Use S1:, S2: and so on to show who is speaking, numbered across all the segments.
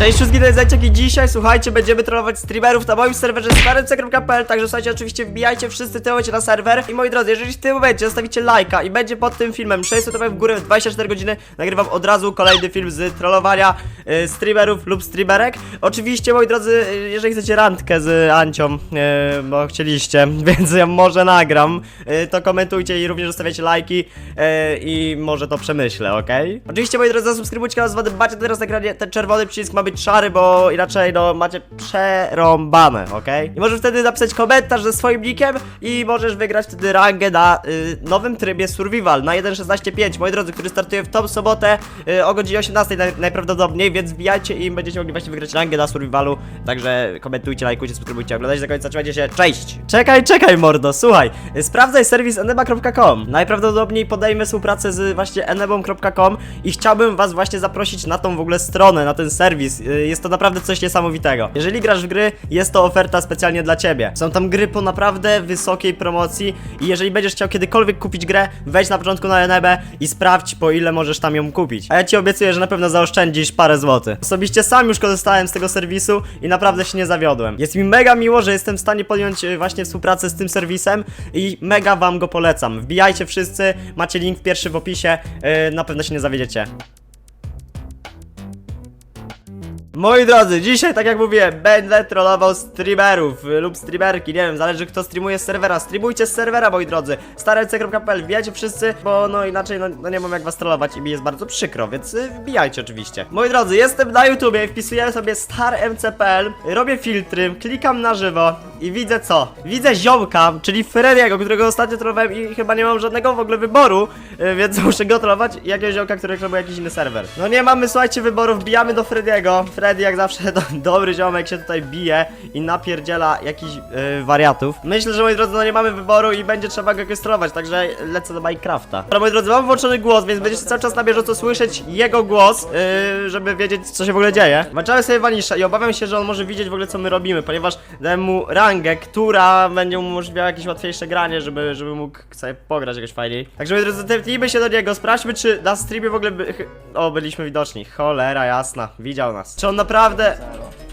S1: Cześć wszystkim, to jest Zajciak i dzisiaj, słuchajcie, będziemy trollować streamerów na moim serwerze staremce.pl Także słuchajcie, oczywiście wbijajcie wszyscy tym momencie na serwer I moi drodzy, jeżeli w tym momencie zostawicie lajka i będzie pod tym filmem 600 w górę w 24 godziny Nagrywam od razu kolejny film z trollowania y, streamerów lub streamerek Oczywiście, moi drodzy, y, jeżeli chcecie randkę z Ancią, y, bo chcieliście, więc ja może nagram y, To komentujcie i również zostawiacie lajki y, i może to przemyślę, okej? Oczywiście, moi drodzy, zasubskrybujcie kanał macie teraz na ekranie ten czerwony przycisk ma być szary, bo inaczej, no, macie przerąbane, okej? I możesz wtedy napisać komentarz ze swoim nickiem i możesz wygrać wtedy rangę na y, nowym trybie Survival na 1.16.5, moi drodzy, który startuje w tą sobotę y, o godzinie 18 naj, najprawdopodobniej, więc wbijajcie i będziecie mogli właśnie wygrać rangę na Survivalu, także komentujcie, lajkujcie, subskrybujcie, oglądajcie do końca, trzymajcie się, cześć! Czekaj, czekaj, mordo, słuchaj, y, sprawdzaj serwis enema.com, najprawdopodobniej podejmę współpracę z właśnie enebą.com i chciałbym was właśnie zaprosić na tą w ogóle stronę, na ten serwis, Y, jest to naprawdę coś niesamowitego. Jeżeli grasz w gry, jest to oferta specjalnie dla ciebie. Są tam gry po naprawdę wysokiej promocji i jeżeli będziesz chciał kiedykolwiek kupić grę, wejdź na początku na Enebę i sprawdź po ile możesz tam ją kupić. A ja ci obiecuję, że na pewno zaoszczędzisz parę złotych. Osobiście sam już korzystałem z tego serwisu i naprawdę się nie zawiodłem. Jest mi mega miło, że jestem w stanie podjąć y, właśnie współpracę z tym serwisem i mega wam go polecam. Wbijajcie wszyscy, macie link pierwszy w opisie, y, na pewno się nie zawiedziecie. Moi drodzy, dzisiaj, tak jak mówiłem, będę trollował streamerów lub streamerki, nie wiem, zależy kto streamuje z serwera. Streamujcie z serwera, moi drodzy. starelce.pl, wbijajcie wszyscy, bo no inaczej no, no nie mam jak was trollować i mi jest bardzo przykro, więc y, wbijajcie oczywiście. Moi drodzy, jestem na YouTubie, wpisuję sobie starmc.pl, robię filtry, klikam na żywo i widzę co? Widzę ziomka, czyli Frediego, którego ostatnio trollowałem i chyba nie mam żadnego w ogóle wyboru, y, więc muszę go trollować i jakiegoś ziomka, który reklamuje jakiś inny serwer. No nie mamy, słuchajcie, wyboru, wbijamy do Frediego. Freddy jak zawsze to dobry ziomek się tutaj bije i napierdziela jakichś yy, wariatów. Myślę, że moi drodzy, no nie mamy wyboru i będzie trzeba go jakoś trollować, także lecę do Minecrafta. Dobra, moi drodzy, mam włączony głos, więc będziecie cały czas na bieżąco słyszeć jego głos, yy, żeby wiedzieć, co się w ogóle dzieje. Włączamy sobie Vanisha i obawiam się, że on może widzieć w ogóle, co my robimy, ponieważ dałem mu rangę, która będzie mu umożliwiała jakieś łatwiejsze granie, żeby, żeby mógł sobie pograć jakoś fajniej. Także moi drodzy, tepnijmy się do niego, sprawdźmy, czy na streamie w ogóle by... O, byliśmy widoczni. Cholera jasna, widział nas. Czy on naprawdę...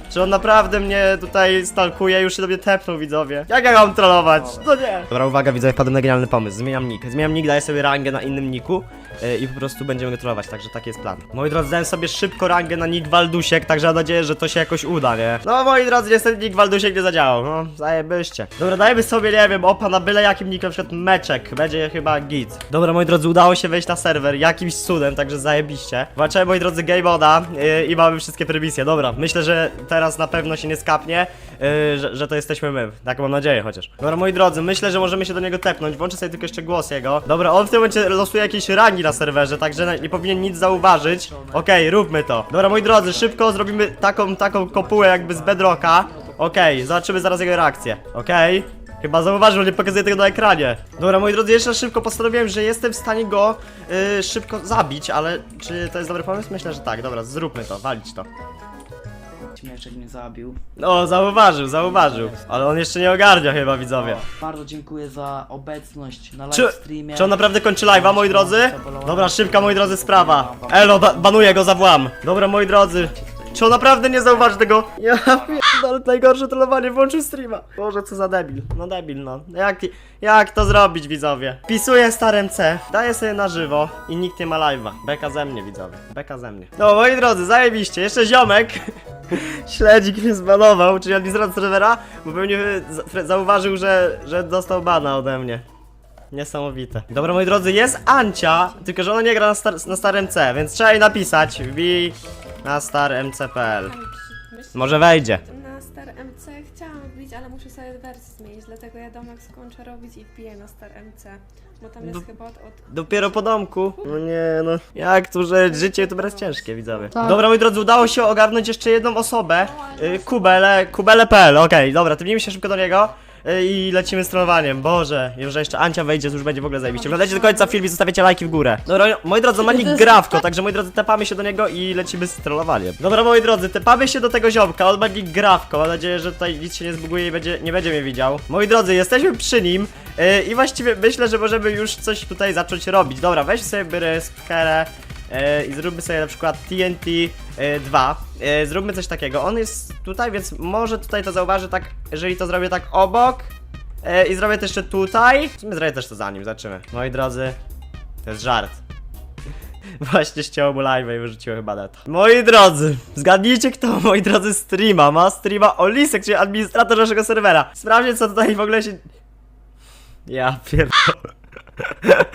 S1: Czy on naprawdę mnie tutaj stalkuje? Już się do mnie tepnął, widzowie. Jak ja mam trollować? No nie. Dobra, uwaga, widzowie, wpadłem na genialny pomysł. Zmieniam nick. Zmieniam nick, daję sobie rangę na innym niku yy, i po prostu będziemy go trollować, także taki jest plan. Moi drodzy, dałem sobie szybko rangę na nick Waldusiek, także mam nadzieję, że to się jakoś uda, nie? No, moi drodzy, niestety nick Waldusiek nie zadziałał. No, zajebyście. Dobra, dajmy sobie, nie wiem, opa na byle jakim niku, na przykład meczek. Będzie chyba git. Dobra, moi drodzy, udało się wejść na serwer jakimś cudem, także zajebiście. Walczymy, moi drodzy, game moda yy, i mamy wszystkie premisje. Dobra, myślę, że teraz na pewno się nie skapnie, yy, że, że to jesteśmy my. Tak mam nadzieję chociaż. Dobra, moi drodzy, myślę, że możemy się do niego tepnąć. Włączę sobie tylko jeszcze głos jego. Dobra, on w tym momencie losuje jakieś rangi na serwerze, także nie powinien nic zauważyć. Okej, róbmy to. Dobra, moi drodzy, szybko zrobimy taką, taką kopułę jakby z bedrocka. Okej, zobaczymy zaraz jego reakcję. Okej. Chyba zauważył, nie pokazuję tego na ekranie. Dobra, moi drodzy, jeszcze szybko postanowiłem, że jestem w stanie go yy, szybko zabić, ale czy to jest dobry pomysł? Myślę, że tak. Dobra, zróbmy to, walić to.
S2: Śmieszek mnie zabił.
S1: No, zauważył, zauważył. Ale on jeszcze nie ogarnia chyba, widzowie.
S2: Bardzo dziękuję za obecność na
S1: Czy,
S2: live streamie.
S1: czy on naprawdę kończy live'a, moi drodzy? Dobra, szybka, moi drodzy, sprawa. Elo, ba banuję go za włam. Dobra, moi drodzy. Czy on naprawdę nie zauważy tego? Ja ale najgorsze trollowanie, włączył streama. Boże, co za debil. No debil, no. Jak, jak to zrobić, widzowie? Pisuję starym C, daję sobie na żywo i nikt nie ma live'a. Beka ze mnie, widzowie. Beka ze mnie. No, moi drodzy, zajebiście. Jeszcze ziomek. Śledzik mnie zbanował, czyli administrator serwera, bo pewnie za- zauważył, że, że dostał bana ode mnie. Niesamowite. Dobra, moi drodzy, jest Ancia, tylko że ona nie gra na, star na starym C, więc trzeba jej napisać. Wbij na starmc.pl. Może wejdzie.
S3: Na Star MC chciałam wbić, ale muszę sobie wersję zmienić, dlatego ja domek skończę robić i wbiję na Star MC. Bo tam jest
S1: Do-
S3: chyba od, od
S1: Dopiero po domku. No nie, no. Jak tu, że życie to teraz ciężkie, widzowie. Dobra, moi drodzy, udało się ogarnąć jeszcze jedną osobę. Y, Kubele, kubele.pl, okej, dobra, tymnijmy się szybko do niego. Y, I lecimy z trollowaniem. Boże, już że jeszcze Ancia wejdzie, to już będzie w ogóle zajebiście. Oglądajcie do końca film i zostawiacie lajki w górę. Dobra, moi drodzy, ma nick Grawko, także moi drodzy, tepamy się do niego i lecimy z trollowaniem. Dobra, moi drodzy, tepamy się do tego ziomka, on ma nick Grawko. Mam nadzieję, że tutaj nic się nie zbuguje i będzie, nie będzie mnie widział. Moi drodzy, jesteśmy przy nim yy, i właściwie myślę, że możemy już coś tutaj zacząć robić. Dobra, weź sobie byrę, skerę. E, i zróbmy sobie na przykład TNT e, 2. E, zróbmy coś takiego. On jest tutaj, więc może tutaj to zauważy tak, jeżeli to zrobię tak obok. E, I zrobię to jeszcze tutaj. W sumie zrobię też to za nim, zobaczymy. Moi drodzy, to jest żart. Właśnie ścięło mu live'a i wyrzuciło chyba net. Moi drodzy, zgadnijcie kto, moi drodzy, streama. Ma streama Olisek, czyli administrator naszego serwera. Sprawdźcie co tutaj w ogóle się... Ja pierdolę.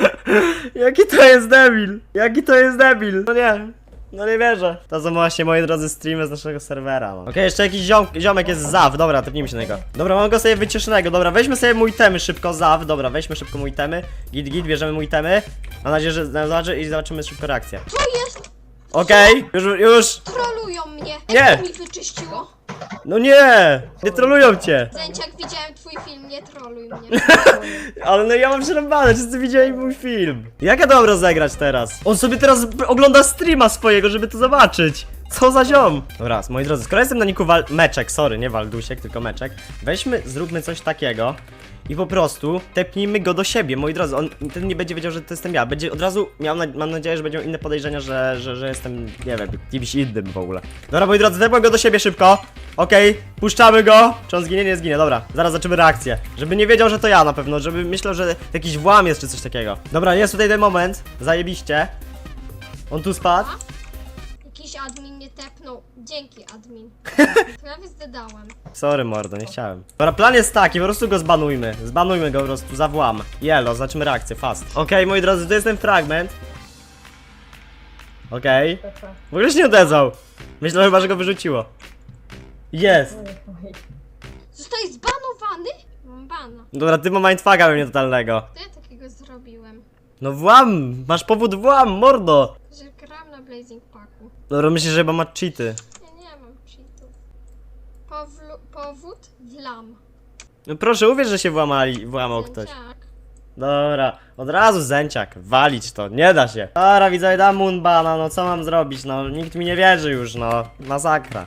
S1: Jaki to jest debil? Jaki to jest debil? No nie. No nie wierzę. To są właśnie, moi drodzy, streamy z naszego serwera. No. Okej, jeszcze jakiś ziom, ziomek jest Zaw. Dobra, tepnijmy się na niego. Dobra, mam go sobie wycieszonego. Dobra, weźmy sobie mój temy szybko, Zaw. Dobra, weźmy szybko mój temy. Git, git, bierzemy mój temy. Mam nadzieję, że zobaczy i zobaczymy szybko reakcję.
S4: Co jest?
S1: Okej, już, już.
S4: Trolują mnie.
S1: Nie.
S4: Mi wyczyściło?
S1: No nie! Nie trolują cię!
S4: Zęciak, widziałem twój film, nie troluj mnie.
S1: Ale no ja mam przerąbane, wszyscy widzieli mój film. Jak ja to mam rozegrać teraz? On sobie teraz b- ogląda streama swojego, żeby to zobaczyć. Co za ziom? Dobra, moi drodzy, skoro jestem na niku wal... meczek, sorry, nie waldusiek, tylko meczek. Weźmy, zróbmy coś takiego. I po prostu tepnijmy go do siebie, moi drodzy. On ten nie będzie wiedział, że to jestem ja. Będzie od razu miał, na, mam nadzieję, że miał inne podejrzenia, że, że, że jestem, nie wiem, kimś innym w ogóle. Dobra, moi drodzy, tepłem go do siebie szybko. Okej, puszczamy go. Czy on zginie? Nie zginie, dobra. Zaraz zobaczymy reakcję. Żeby nie wiedział, że to ja na pewno, żeby myślał, że jakiś włam jest czy coś takiego. Dobra, jest tutaj ten moment. Zajebiście. On tu spadł.
S4: Jakiś admin mnie tepnął. Dzięki, admin. Prawie zdedałem.
S1: Sorry mordo, nie chciałem. Dobra, plan jest taki, po prostu go zbanujmy. Zbanujmy go po prostu za włam. Jelo, zobaczymy reakcję, fast. Okej, moi drodzy, to jest ten fragment. Okej. W ogóle się nie odezwał. Myślę chyba, że go wyrzuciło. Jest.
S4: Zostałeś zbanowany? Mam bana.
S1: Dobra, ty ma mindfucka we mnie totalnego.
S4: Co ja takiego zrobiłem?
S1: No włam! Masz powód włam, mordo!
S4: Że gram na Blazing Packu.
S1: Dobra, myślisz, że chyba ma cheaty.
S4: Ja nie mam cheatów. Powlu- powód wlam.
S1: No proszę, uwierz, że się włamali, włamał ktoś.
S4: Zęciak.
S1: Dobra, od razu zęciak, walić to, nie da się. Dobra, widzę, dam Moonbana, no co mam zrobić, no, nikt mi nie wierzy już, no, masakra.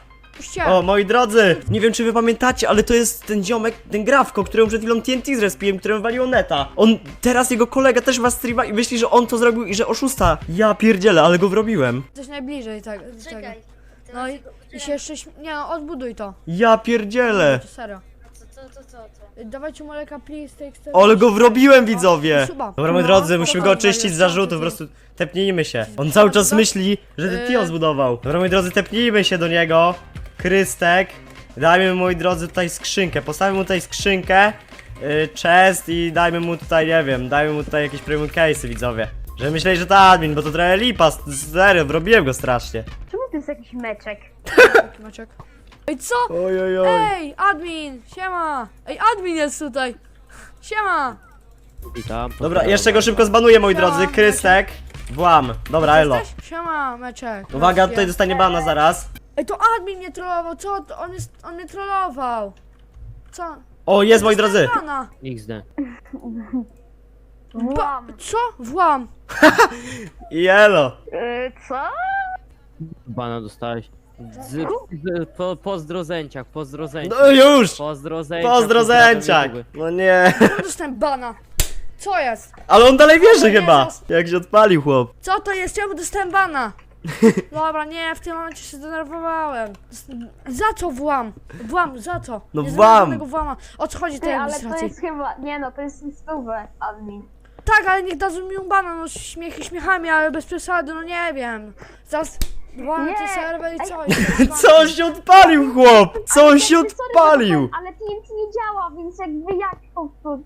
S1: O, moi drodzy, nie wiem czy wy pamiętacie, ale to jest ten ziomek, ten Grafko, któremu przed chwilą TNT zrespiłem, któremu waliło neta. On, teraz jego kolega też ma streama i myśli, że on to zrobił i że oszusta. Ja pierdzielę, ale go wrobiłem.
S5: Coś najbliżej tak,
S6: Czekaj.
S5: tego. No i, i się jeszcze śm- Nie no, odbuduj to.
S1: Ja pierdzielę.
S5: To serio.
S6: Co, co, co, co, co?
S5: Y, Dawajcie mu leka please, take.
S1: Ale go wrobiłem, widzowie!
S5: Suba.
S1: Dobra, moi
S5: No,
S1: drodzy, musimy go oczyścić z
S5: jest
S1: zarzutów, po prostu tepnijmy się. On cały czas myśli, że ty. Tio zbudował. Dobra, moi drodzy, tepnijmy się do niego. Krystek. Dajmy mu, moi drodzy, tutaj skrzynkę. Postawimy mu tutaj skrzynkę, yy, chest i dajmy mu tutaj, nie wiem, dajmy mu tutaj jakieś premium case'y, widzowie. Że myśleli, że to admin, bo to trochę lipa, serio, wrobiłem go strasznie.
S6: Czemu to jest jakiś meczek?
S5: Taki Maciek. Ej, co?
S1: Oj, oj, oj.
S5: Ej, admin, siema. Ej, admin jest tutaj. Siema.
S7: Witam.
S1: Dobra, jeszcze go szybko zbanuję, moi drodzy.
S5: Siema,
S1: Krystek. Włam. Dobra, elo.
S5: Jesteś? Siema, Meczek.
S1: Uwaga, tutaj dostanie bana zaraz.
S5: Ej, to admin mnie trollował, co? To On jest, on mnie trollował. Co?
S1: O, jest, moi drodzy.
S5: Bana.
S7: XD.
S5: Ba co? Włam.
S1: I elo.
S6: Yy, co?
S7: Bana dostałeś. Z, z, po, pozdro Zęciak, pozdro Zęciak.
S1: No już.
S7: Pozdro Zęciak.
S1: Pozdro
S7: pozdrawiam
S1: Zęciak.
S7: YouTube.
S1: No nie.
S5: Dostałem bana. Co jest?
S1: Ale on dalej wierzy chyba. Jak się odpalił chłop.
S5: Co to jest? Czemu dostałem bana? Dobra, nie, w tym momencie się zdenerwowałem. Za co włam? Włam, za co?
S1: No
S5: nie
S1: włam.
S5: tego włama. O co chodzi tej
S6: Ty, ale to
S5: administracji?
S6: jest chyba, nie no, to jest stówę, admin.
S5: Tak, ale niech dadzą mi bana, no śmiechy śmiechami, ale bez przesady, no nie wiem. Zaraz włam
S6: Nie.
S5: ten serwer i
S6: Ej.
S5: coś.
S1: Co on się odpalił chłop? Co on się
S6: Sorry,
S1: odpalił?
S6: Ale TNT nie działa, więc jakby jak to... to...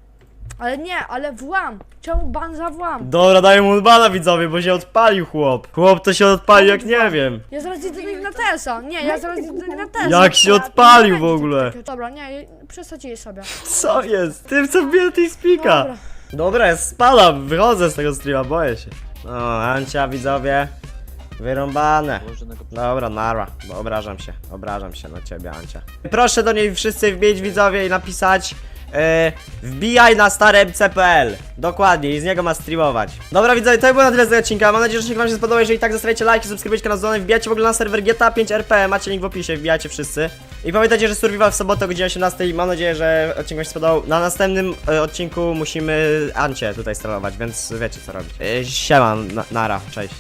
S5: Ale nie, ale włam. Czemu ban za włam?
S1: Dobra, daję mu bana widzowie, bo się odpalił chłop. Chłop to się odpalił jak nie wiem.
S5: Ja zaraz idę do Ignatesa. Nie, ja zaraz idę do Ignatesa.
S1: Jak się odpalił w ogóle.
S5: Dobra, nie, przesadzili sobie.
S1: Co jest? Ty co bije tej spika?
S5: Dobra.
S1: Dobra, ja spadam, wychodzę z tego streama, boję się. O, Ancia widzowie. Wyrąbane. Dobra, nara, bo obrażam się, obrażam się na ciebie, Ancia. Proszę do niej wszyscy wbić widzowie i napisać e, wbijaj na stare MC.pl Dokładnie, i z niego ma streamować. Dobra widzowie, to było na tyle z tego odcinka. Mam nadzieję, że wam się spodobał. Jeżeli tak, zostawiajcie lajki, subskrybujcie kanał dzwonek, wbijajcie w ogóle na serwer GTA 5 RP, macie link w opisie, wbijajcie wszyscy. I pamiętajcie, że Survival w sobotę o godzinie 18. Mam nadzieję, że odcinek wam się spodobał. Na następnym e, odcinku musimy Ancię tutaj sterować, więc wiecie co robić. E, siema, na, nara, cześć.